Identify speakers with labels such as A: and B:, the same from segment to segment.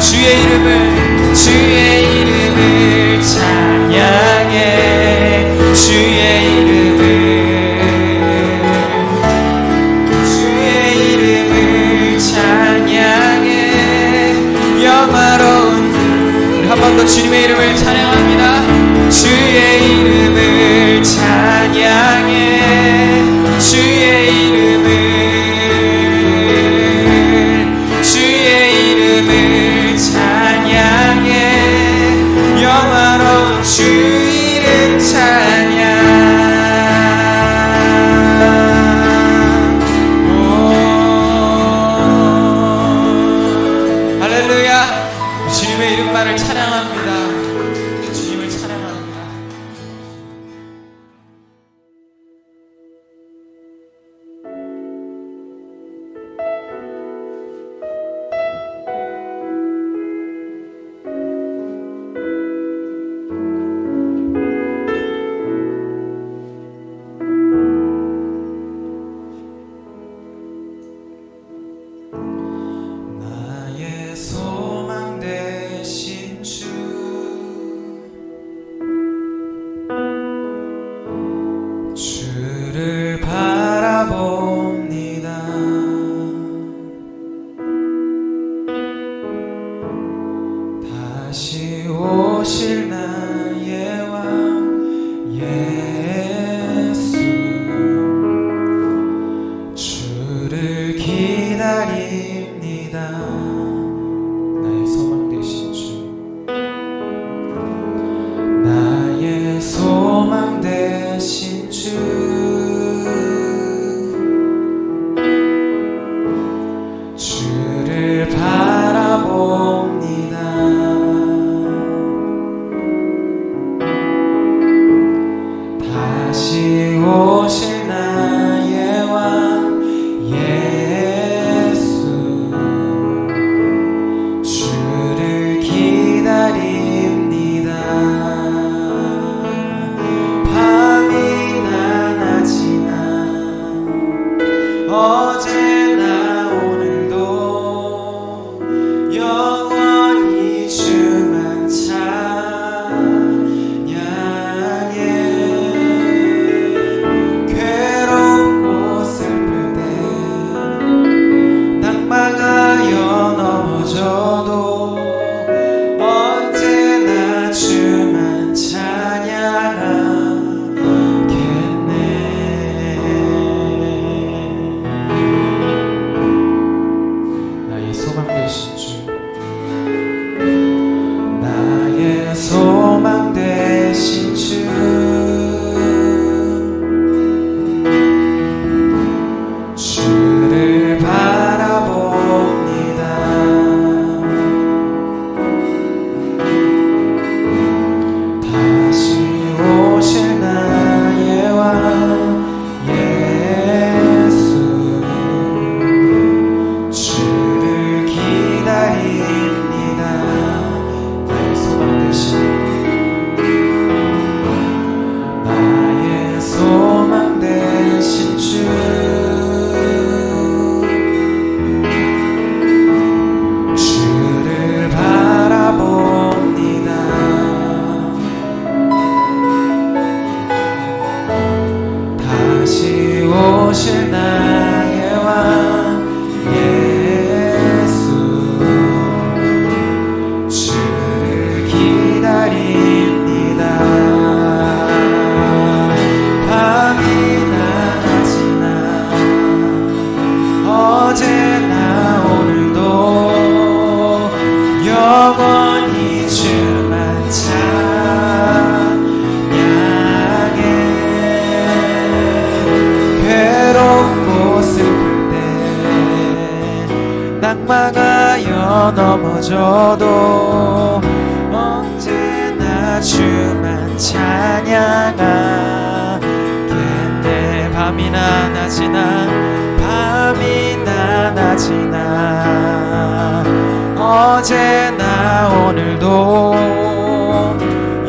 A: 주의 이름을 주의 이름을 찬양해. 주의 이름을 주의 이름을 찬양해. 영화로운 한번 더 주님의 이름을 찬양합니다. 주님의 이름만을 찬양합니다. 그를 기다리 넘어져도 언제나 주만 찬양하겠네. 밤이나 낮이나 밤이나 낮이나. 어제나 오늘도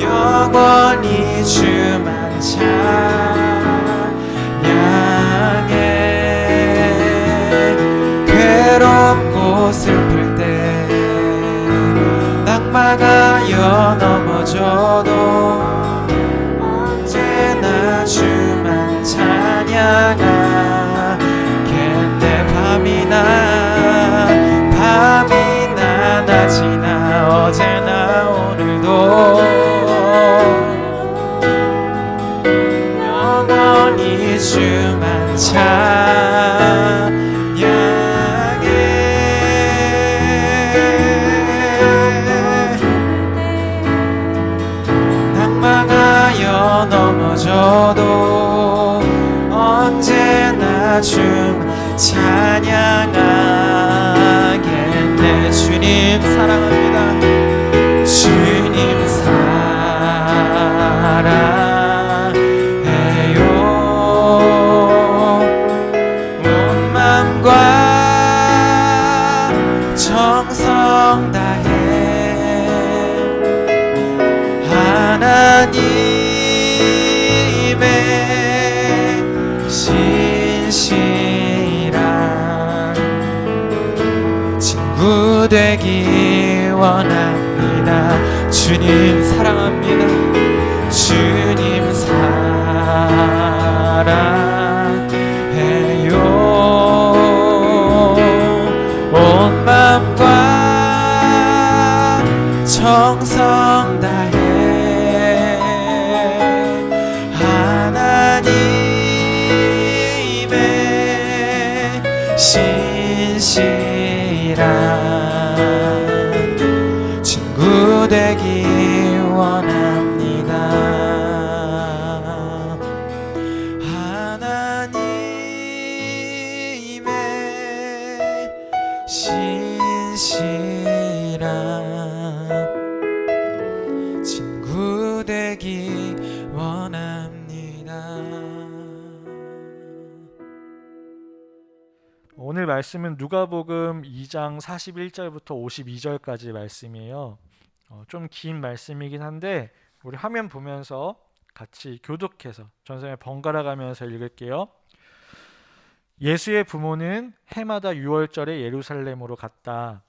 A: 영원히 주만 찬양 낙망하여 넘어져도 언제나 주만 찬양하겠네 밤이나 밤이나 낮이나 어제나 오늘도. 영원히 주만 찬양 좀 찬양 주님 사랑합니다. 주님 사랑
B: 말씀은 누가복음 2장 41절부터 52절까지 말씀이에요. 어, 좀긴 말씀이긴 한데 우리 화면 보면서 같이 교독해서 전성에 번갈아 가면서 읽을게요. 예수의 부모는 해마다 6월절에 예루살렘으로 갔다.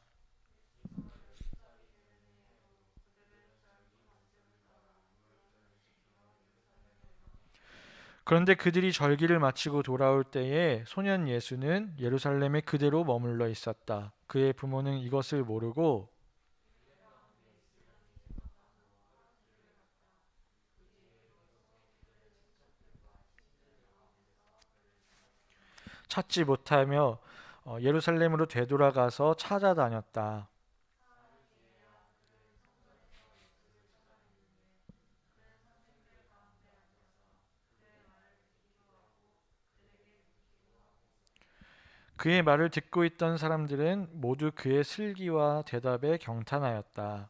B: 그런데 그들이 절기를 마치고 돌아올 때에 소년 예수는 예루살렘에 그대로 머물러 있었다. 그의 부모는 이것을 모르고 찾지 못하며 어, 예루살렘으로 되돌아가서 찾아다녔다. 그의 말을 듣고 있던 사람들은 모두 그의 슬기와 대답에 경탄하였다.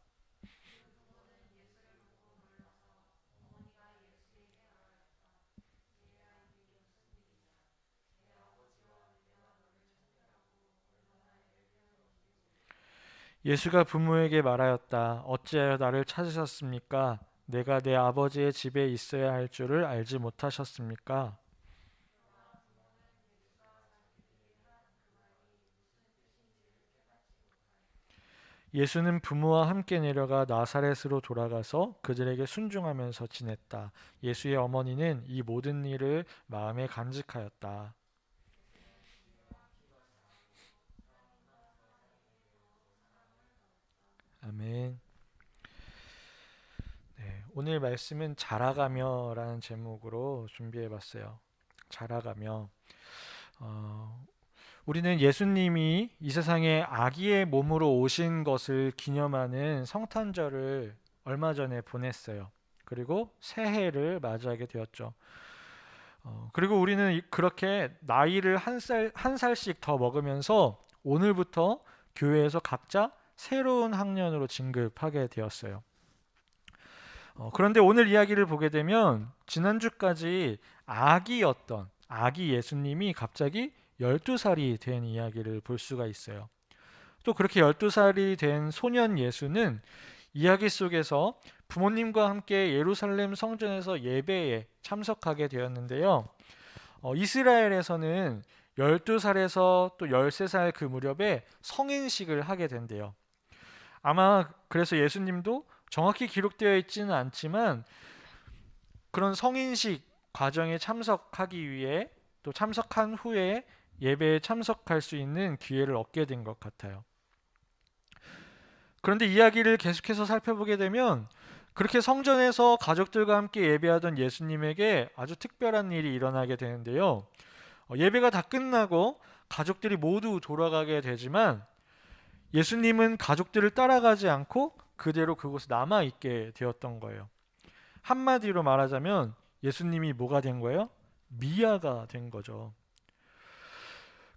B: 예수가 부모에게 말하였다. 어찌하여 나를 찾으셨습니까? 내가 내 아버지의 집에 있어야 할 줄을 알지 못하셨습니까? 예수는 부모와 함께 내려가 나사렛으로 돌아가서 그들에게 순종하면서 지냈다. 예수의 어머니는 이 모든 일을 마음에 간직하였다. 아멘. 네, 오늘 말씀은 자라가며라는 제목으로 준비해봤어요. 자라가며. 어, 우리는 예수님이 이 세상에 아기의 몸으로 오신 것을 기념하는 성탄절을 얼마 전에 보냈어요. 그리고 새해를 맞이하게 되었죠. 어, 그리고 우리는 이- 그렇게 나이를 한 살 한 살씩 더 먹으면서 오늘부터 교회에서 각자 새로운 학년으로 진급하게 되었어요. 어, 그런데 오늘 이야기를 보게 되면 지난주까지 아기였던 아기 예수님이 갑자기 12살이 된 이야기를 볼 수가 있어요. 또 그렇게 12살이 된 소년 예수는 이야기 속에서 부모님과 함께 예루살렘 성전에서 예배에 참석하게 되었는데요. 어, 이스라엘에서는 12살에서 또 13살 그 무렵에 성인식을 하게 된대요. 아마 그래서 예수님도 정확히 기록되어 있지는 않지만 그런 성인식 과정에 참석하기 위해 또 참석한 후에 예배에 참석할 수 있는 기회를 얻게 된 것 같아요. 그런데 이야기를 계속해서 살펴보게 되면 그렇게 성전에서 가족들과 함께 예배하던 예수님에게 아주 특별한 일이 일어나게 되는데요. 어, 예배가 다 끝나고 가족들이 모두 돌아가게 되지만 예수님은 가족들을 따라가지 않고 그대로 그곳에 남아 있게 되었던 거예요. 한마디로 말하자면 예수님이 뭐가 된 거예요? 미아가 된 거죠.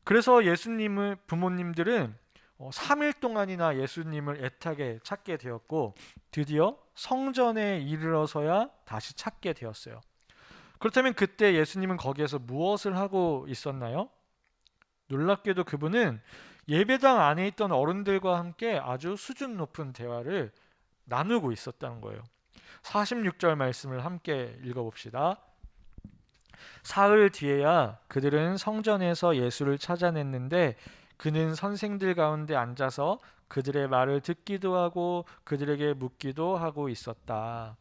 B: 그래서 예수님을 부모님들은 어, 3일 동안이나 예수님을 애타게 찾게 되었고 드디어 성전에 이르러서야 다시 찾게 되었어요. 그렇다면 그때 예수님은 거기에서 무엇을 하고 있었나요? 놀랍게도 그분은 예배당 안에 있던 어른들과 함께 아주 수준 높은 대화를 나누고 있었다는 거예요. 46절 말씀을 함께 읽어봅시다. 사흘 뒤에야 그들은 성전에서 예수를 찾아냈는데 그는 선생들 가운데 앉아서 그들의 말을 듣기도 하고 그들에게 묻기도 하고 있었다.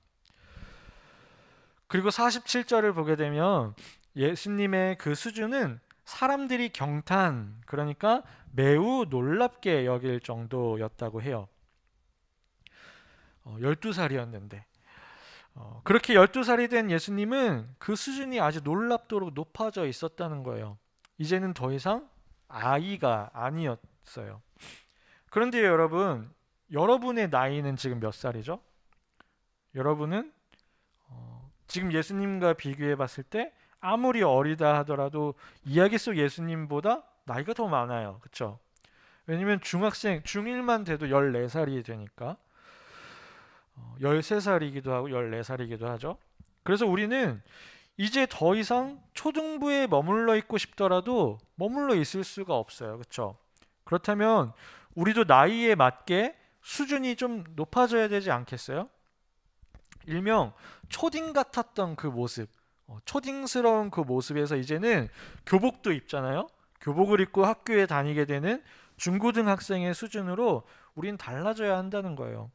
B: 그리고 47절을 보게 되면 예수님의 그 수준은 사람들이 경탄, 그러니까 매우 놀랍게 여길 정도였다고 해요. 어, 12살이었는데. 어, 그렇게 12살이 된 예수님은 그 수준이 아주 놀랍도록 높아져 있었다는 거예요. 이제는 더 이상 아이가 아니었어요. 그런데 여러분, 여러분의 나이는 지금 몇 살이죠? 여러분은 어, 지금 예수님과 비교해 봤을 때 아무리 어리다 하더라도 이야기 속 예수님보다 나이가 더 많아요. 그렇죠? 왜냐면 중학생 중1만 돼도 14살이 되니까 어, 13살이기도 하고 14살이기도 하죠. 그래서 우리는 이제 더 이상 초등부에 머물러 있고 싶더라도 머물러 있을 수가 없어요. 그렇죠? 그렇다면 우리도 나이에 맞게 수준이 좀 높아져야 되지 않겠어요? 일명 초딩 같았던 그 모습, 어, 초딩스러운 그 모습에서 이제는 교복도 입잖아요. 교복을 입고 학교에 다니게 되는 중고등학생의 수준으로 우린 달라져야 한다는 거예요.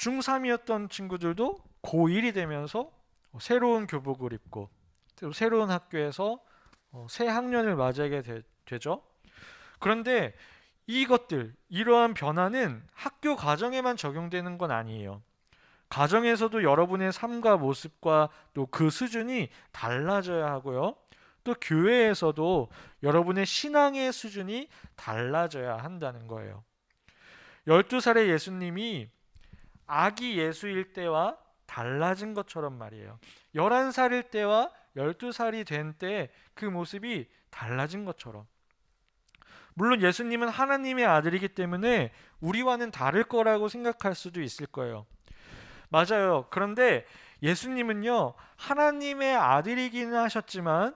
B: 중3이었던 친구들도 고1이 되면서 새로운 교복을 입고 또 새로운 학교에서 어, 새 학년을 맞이하게 되, 되죠. 그런데 이것들 이러한 변화는 학교 과정에만 적용되는 건 아니에요. 가정에서도 여러분의 삶과 모습과 또 그 수준이 달라져야 하고요. 또 교회에서도 여러분의 신앙의 수준이 달라져야 한다는 거예요. 12살의 예수님이 아기 예수일 때와 달라진 것처럼 말이에요. 11살일 때와 12살이 된 때 그 모습이 달라진 것처럼. 물론 예수님은 하나님의 아들이기 때문에 우리와는 다를 거라고 생각할 수도 있을 거예요. 맞아요. 그런데 예수님은요, 하나님의 아들이기는 하셨지만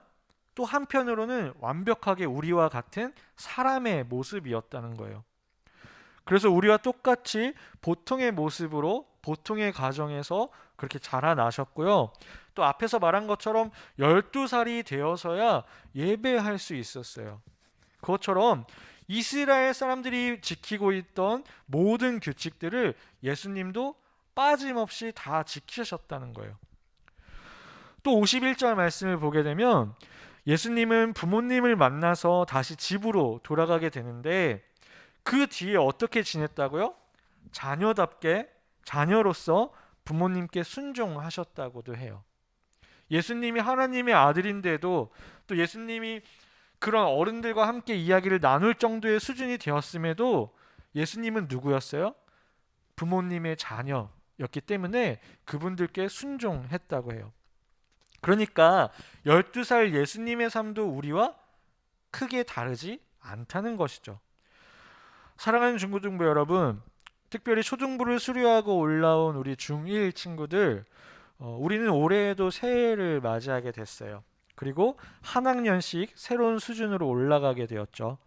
B: 또 한편으로는 완벽하게 우리와 같은 사람의 모습이었다는 거예요. 그래서 우리와 똑같이 보통의 모습으로 보통의 가정에서 그렇게 자라나셨고요. 또 앞에서 말한 것처럼 12살이 되어서야 예배할 수 있었어요. 그것처럼 이스라엘 사람들이 지키고 있던 모든 규칙들을 예수님도 빠짐없이 다 지키셨다는 거예요. 또 51절 말씀을 보게 되면 예수님은 부모님을 만나서 다시 집으로 돌아가게 되는데 그 뒤에 어떻게 지냈다고요? 자녀답게 자녀로서 부모님께 순종하셨다고도 해요. 예수님이 하나님의 아들인데도 또 예수님이 그런 어른들과 함께 이야기를 나눌 정도의 수준이 되었음에도 예수님은 누구였어요? 부모님의 자녀였기 때문에 그분들께 순종했다고 해요. 그러니까 12살 예수님의 삶도 우리와 크게 다르지 않다는 것이죠. 사랑하는 중고등부 여러분, 특별히 초등부를 수료하고 올라온 우리 중1 친구들, 어, 우리는 올해에도 새해를 맞이하게 됐어요. 그리고 한 학년씩 새로운 수준으로 올라가게 되었죠.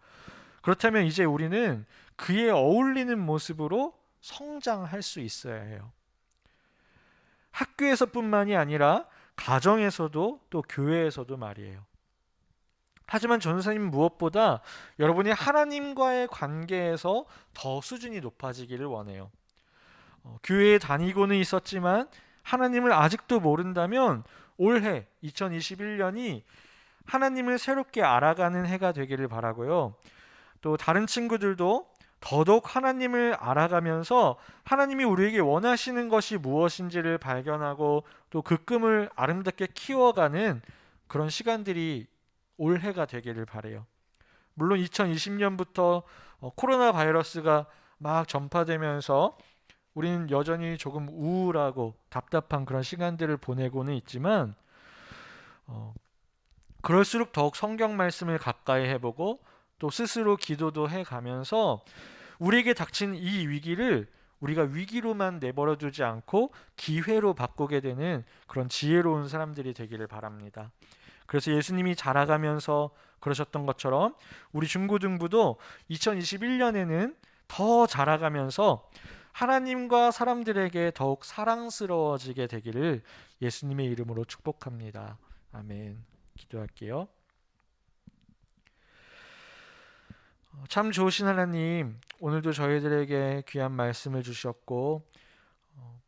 B: 그렇다면 이제 우리는 그에 어울리는 모습으로 성장할 수 있어야 해요. 학교에서뿐만이 아니라 가정에서도 또 교회에서도 말이에요. 하지만 전사님 무엇보다 여러분이 하나님과의 관계에서 더 수준이 높아지기를 원해요. 어, 교회에 다니고는 있었지만 하나님을 아직도 모른다면 올해 2021년이 하나님을 새롭게 알아가는 해가 되기를 바라고요. 또 다른 친구들도 더더욱 하나님을 알아가면서 하나님이 우리에게 원하시는 것이 무엇인지를 발견하고 또 그 꿈을 아름답게 키워가는 그런 시간들이 올해가 되기를 바래요. 물론 2020년부터 어, 코로나 바이러스가 막 전파되면서 우리는 여전히 조금 우울하고 답답한 그런 시간들을 보내고는 있지만 어, 그럴수록 더욱 성경 말씀을 가까이 해보고 또 스스로 기도도 해가면서 우리에게 닥친 이 위기를 우리가 위기로만 내버려 두지 않고 기회로 바꾸게 되는 그런 지혜로운 사람들이 되기를 바랍니다. 그래서 예수님이 자라가면서 그러셨던 것처럼 우리 중고등부도 2021년에는 더 자라가면서 하나님과 사람들에게 더욱 사랑스러워지게 되기를 예수님의 이름으로 축복합니다. 아멘. 기도할게요. 어, 참 좋으신 하나님, 오늘도 저희들에게 귀한 말씀을 주셨고 어,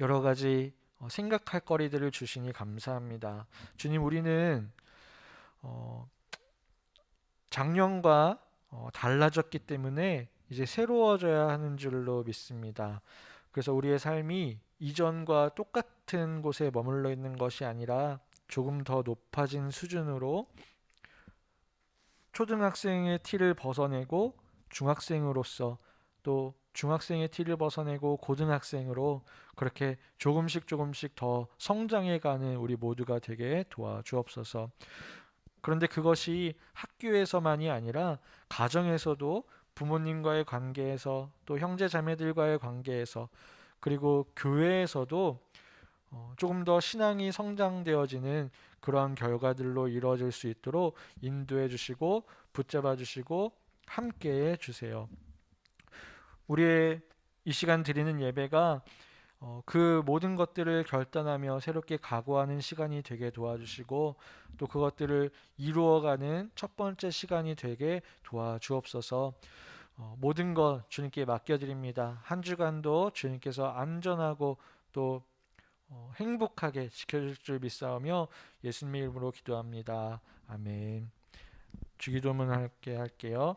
B: 여러 가지 어, 생각할 거리들을 주시니 감사합니다. 주님, 우리는 어, 작년과 어, 달라졌기 때문에 이제 새로워져야 하는 줄로 믿습니다. 그래서 우리의 삶이 이전과 똑같은 곳에 머물러 있는 것이 아니라 조금 더 높아진 수준으로 초등학생의 티를 벗어내고 중학생으로서 또 중학생의 티를 벗어내고 고등학생으로 그렇게 조금씩 조금씩 더 성장해가는 우리 모두가 되게 도와주옵소서. 그런데 그것이 학교에서만이 아니라 가정에서도 부모님과의 관계에서 또 형제 자매들과의 관계에서 그리고 교회에서도 어, 조금 더 신앙이 성장되어지는 그러한 결과들로 이루어질 수 있도록 인도해 주시고 붙잡아 주시고 함께해 주세요. 우리의 이 시간 드리는 예배가 어, 그 모든 것들을 결단하며 새롭게 각오하는 시간이 되게 도와주시고 또 그것들을 이루어가는 첫 번째 시간이 되게 도와주옵소서. 어, 모든 것 주님께 맡겨드립니다. 한 주간도 주님께서 안전하고 또 어, 행복하게 지켜줄 줄 믿사오며 예수님의 이름으로 기도합니다. 아멘. 주기도문 할게 할게요.